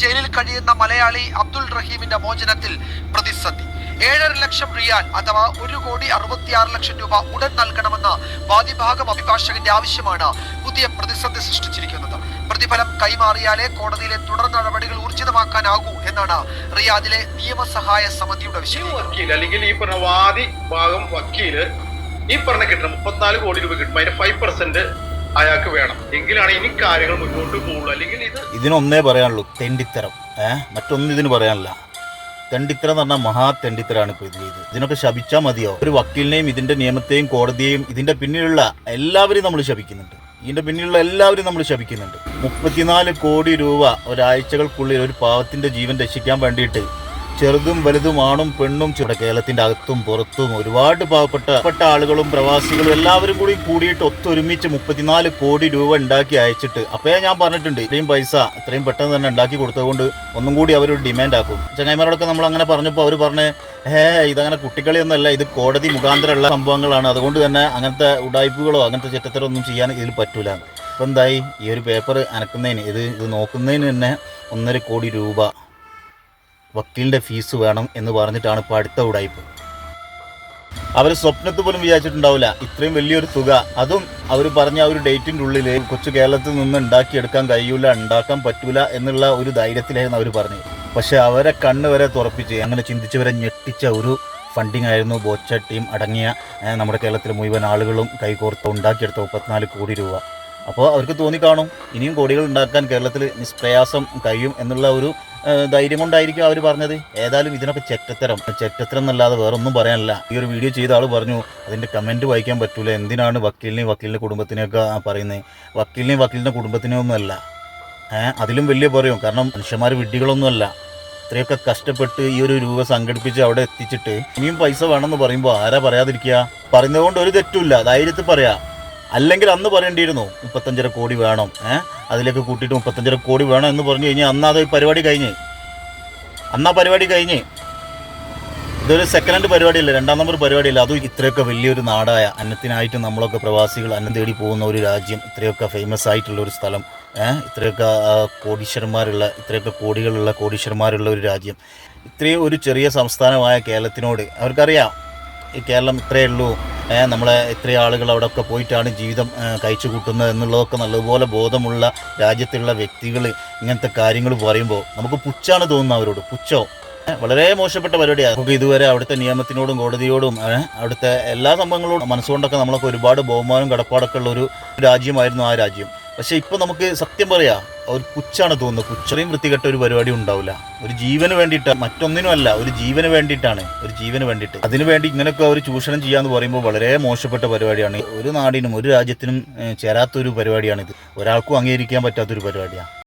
ജയിലിൽ കഴിയുന്ന മലയാളി അബ്ദുൾ റഹീമിന്റെ മോചനത്തിൽ പ്രതിസന്ധി. ഏഴര ലക്ഷം റിയാൽ അഥവാ ഒരു കോടി അറുപത്തിയാറ് ലക്ഷം രൂപ ഉടൻ നൽകണമെന്ന വാദിഭാഗം അഭിഭാഷകന്റെ ആവശ്യമാണ് പുതിയ പ്രതിസന്ധി സൃഷ്ടിച്ചിരിക്കുന്നത്. പ്രതിഫലം കൈമാറിയാലേ കോടതിയിലെ തുടർ നടപടികൾ ഊർജിതമാക്കാനാകൂ എന്നാണ് റിയാദിലെ നിയമസഹായ സമിതിയുടെ വിഷയം അല്ലെങ്കിൽ ഈ പറഞ്ഞ വാദി ഭാഗം വക്കീൽ ഈ പറഞ്ഞ കിട്ടണം മുപ്പത്തിനാല് കോടി രൂപ കിട്ടും അതിന്റെ ഫൈവ് പെർസെന്റ് അയാൾക്ക് വേണം. എങ്കിലാണ് ഇനി കാര്യങ്ങൾ മുന്നോട്ട് പോകുള്ളൂ അല്ലെങ്കിൽ ഇത് ഇതിനൊന്നേ പറയാനുള്ളൂ തെണ്ടിത്തരം. ഏഹ് മറ്റൊന്നും ഇതിന് പറയാനില്ല. തെണ്ടിത്തരം എന്ന് പറഞ്ഞാൽ മഹാ തെണ്ടിത്തരാണ് ഇപ്പോൾ ഇതിൽ ഇത് ഇതിനൊക്കെ ശപിച്ചാൽ മതിയോ? ഒരു വക്കീലിനെയും ഇതിന്റെ നിയമത്തെയും കോടതിയെയും ഇതിന്റെ പിന്നിലുള്ള എല്ലാവരെയും നമ്മൾ ശപിക്കുന്നുണ്ട്. ഇതിന്റെ പിന്നിലുള്ള എല്ലാവരും നമ്മൾ ശപിക്കുന്നുണ്ട്. മുപ്പത്തിനാല് കോടി രൂപ ഒരാഴ്ചകൾക്കുള്ളിൽ ഒരു പാവത്തിന്റെ ജീവൻ രക്ഷിക്കാൻ വേണ്ടിയിട്ട് ചെറുതും വലുതും ആണും പെണ്ണും ഇവിടെ കേരളത്തിന്റെ അകത്തും പുറത്തും ഒരുപാട് പാവപ്പെട്ടപ്പെട്ട ആളുകളും പ്രവാസികളും എല്ലാവരും കൂടി കൂടിയിട്ട് ഒത്തൊരുമിച്ച് മുപ്പത്തിനാല് കോടി രൂപ ഉണ്ടാക്കി അയച്ചിട്ട് അപ്പേ ഞാൻ പറഞ്ഞിട്ടുണ്ട് ഇത്രയും പൈസ ഇത്രയും പെട്ടെന്ന് തന്നെ ഉണ്ടാക്കി കൊടുത്തതുകൊണ്ട് ഒന്നും കൂടി അവർ ഡിമാൻഡ് ആക്കും. ചങ്ങായിമാരോടൊക്കെ നമ്മൾ അങ്ങനെ പറഞ്ഞപ്പോൾ അവർ പറഞ്ഞ് ഹേ ഇതങ്ങനെ കുട്ടികളിയൊന്നല്ല ഇത് കോടതി മുഖാന്തരമുള്ള സംഭവങ്ങളാണ്. അതുകൊണ്ട് തന്നെ അങ്ങനത്തെ ഉടായ്പകളോ അങ്ങനത്തെ ചെറ്റത്തരോ ഒന്നും ചെയ്യാൻ ഇതിൽ പറ്റൂല. അപ്പം എന്തായി? ഈ ഒരു പേപ്പർ അനക്കുന്നതിന് ഇത് ഇത് നോക്കുന്നതിന് തന്നെ ഒന്നര കോടി രൂപ വക്കീലിന്റെ ഫീസ് വേണം എന്ന് പറഞ്ഞിട്ടാണ് ഇപ്പോൾ അടുത്ത ഉടായ്പ് അവർ സ്വപ്നത്തിൽ പോലും വിചാരിച്ചിട്ടുണ്ടാവില്ല. ഇത്രയും വലിയൊരു തുക. അതും അവർ പറഞ്ഞ ആ ഒരു ഡേറ്റിന്റെ ഉള്ളിൽ കൊച്ചു കേരളത്തിൽ നിന്ന് ഉണ്ടാക്കിയെടുക്കാൻ കഴിയൂല ഉണ്ടാക്കാൻ പറ്റൂല എന്നുള്ള ഒരു ധൈര്യത്തിലായിരുന്നു അവർ പറഞ്ഞത്. പക്ഷേ അവരെ കണ്ണ് വരെ തുറപ്പിച്ച് അങ്ങനെ ചിന്തിച്ചവരെ ഞെട്ടിച്ച ഒരു ഫണ്ടിങ് ആയിരുന്നു ബോച്ച ടീം അടങ്ങിയ നമ്മുടെ കേരളത്തിലെ മുഴുവൻ ആളുകളും കൈകോർത്ത് ഉണ്ടാക്കിയെടുത്ത മുപ്പത്തിനാല് കോടി രൂപ. അപ്പോൾ അവർക്ക് തോന്നിക്കാണും ഇനിയും കോടികൾ ഉണ്ടാക്കാൻ കേരളത്തിൽ നിഷ്പ്രയാസം കഴിയും എന്നുള്ള ഒരു ധൈര്യം കൊണ്ടായിരിക്കും അവർ പറഞ്ഞത്. ഏതായാലും ഇതിനൊക്കെ ചെറ്റത്തരം. ചെറ്റത്തരം എന്നല്ലാതെ വേറെ ഒന്നും പറയാനില്ല. ഈ ഒരു വീഡിയോ ചെയ്ത ആൾ പറഞ്ഞു അതിന്റെ കമന്റ് വായിക്കാൻ പറ്റൂല. എന്തിനാണ് വക്കീലിനെയും വക്കീലിന്റെ കുടുംബത്തിനെയൊക്കെ പറയുന്നത് വക്കീലിനെയും വക്കീലിന്റെ കുടുംബത്തിനെയും ഒന്നുമല്ല ഏഹ് അതിലും വലിയ പറയും. കാരണം മനുഷ്യന്മാർ വിഡ്ഢികളൊന്നുമല്ല. ഇത്രയൊക്കെ കഷ്ടപ്പെട്ട് ഈ ഒരു രൂപ സംഘടിപ്പിച്ച് അവിടെ എത്തിച്ചിട്ട് ഇനിയും പൈസ വേണമെന്ന് പറയുമ്പോൾ ആരാ പറയാതിരിക്കുക പറയുന്നത് കൊണ്ട് ഒരു തെറ്റുമില്ല. ധൈര്യത്തിൽ പറയാം. അല്ലെങ്കിൽ അന്ന് പറയേണ്ടിയിരുന്നു മുപ്പത്തഞ്ചര കോടി വേണം. ഏഹ് അതിലേക്ക് കൂട്ടിയിട്ട് മുപ്പത്തഞ്ചര കോടി വേണം എന്ന് പറഞ്ഞു കഴിഞ്ഞാൽ അന്ന് അത് പരിപാടി കഴിഞ്ഞ്. അന്നാ പരിപാടി കഴിഞ്ഞ്. ഇതൊരു സെക്കൻഡ് ഹാൻഡ് പരിപാടിയല്ല രണ്ടാം നമ്പർ പരിപാടിയല്ല. അതും ഇത്രയൊക്കെ വലിയൊരു നാടായ അന്നത്തിനായിട്ട് നമ്മളൊക്കെ പ്രവാസികൾ അന്നം തേടി പോകുന്ന ഒരു രാജ്യം ഇത്രയൊക്കെ ഫേമസ് ആയിട്ടുള്ള ഒരു സ്ഥലം ഇത്രയൊക്കെ കോടീശ്വരന്മാരുള്ള ഇത്രയൊക്കെ കോടികളുള്ള കോടീശ്വരന്മാരുള്ള ഒരു രാജ്യം. ഇത്രയും ഒരു ചെറിയ സംസ്ഥാനമായ കേരളത്തിനോട് അവർക്കറിയാം കേരളം ഇത്രയേ ഉള്ളൂ. നമ്മളെ ഇത്രയും ആളുകൾ അവിടെയൊക്കെ പോയിട്ടാണ് ജീവിതം കഴിച്ചു കൂട്ടുന്നത് എന്നുള്ളതൊക്കെ നല്ലതുപോലെ ബോധമുള്ള രാജ്യത്തുള്ള വ്യക്തികൾ ഇങ്ങനത്തെ കാര്യങ്ങൾ പറയുമ്പോൾ നമുക്ക് പുച്ഛാണ് തോന്നുന്നത് അവരോട്. പുച്ഛോ. വളരെ മോശപ്പെട്ട പരിപാടിയാണ് നമുക്ക് ഇതുവരെ അവിടുത്തെ നിയമത്തിനോടും കോടതിയോടും അവിടുത്തെ എല്ലാ സംഭവങ്ങളോടും മനസ്സുകൊണ്ടൊക്കെ നമ്മളൊക്കെ ഒരുപാട് ബഹുമാനം കടപ്പാടൊക്കെ ഉള്ള ഒരു രാജ്യമായിരുന്നു ആ രാജ്യം. പക്ഷെ ഇപ്പൊ നമുക്ക് സത്യം പറയാ ഒരു പുച്ഛാണ് തോന്നുന്നത്. പുച്ഛയും വൃത്തികെട്ട ഒരു പരിപാടി ഉണ്ടാവില്ല ഒരു ജീവന് വേണ്ടിയിട്ട് മറ്റൊന്നിനുമല്ല ഒരു ജീവന് വേണ്ടിയിട്ടാണ്. ഒരു ജീവന് വേണ്ടിയിട്ട്. അതിനു വേണ്ടി ഇങ്ങനെയൊക്കെ ഒരു ചൂഷണം ചെയ്യാന്ന് പറയുമ്പോൾ വളരെ മോശപ്പെട്ട പരിപാടിയാണ്. ഒരു നാടിനും ഒരു രാജ്യത്തിനും ചേരാത്തൊരു പരിപാടിയാണിത്. ഒരാൾക്കും അംഗീകരിക്കാൻ പറ്റാത്തൊരു പരിപാടിയാണ്.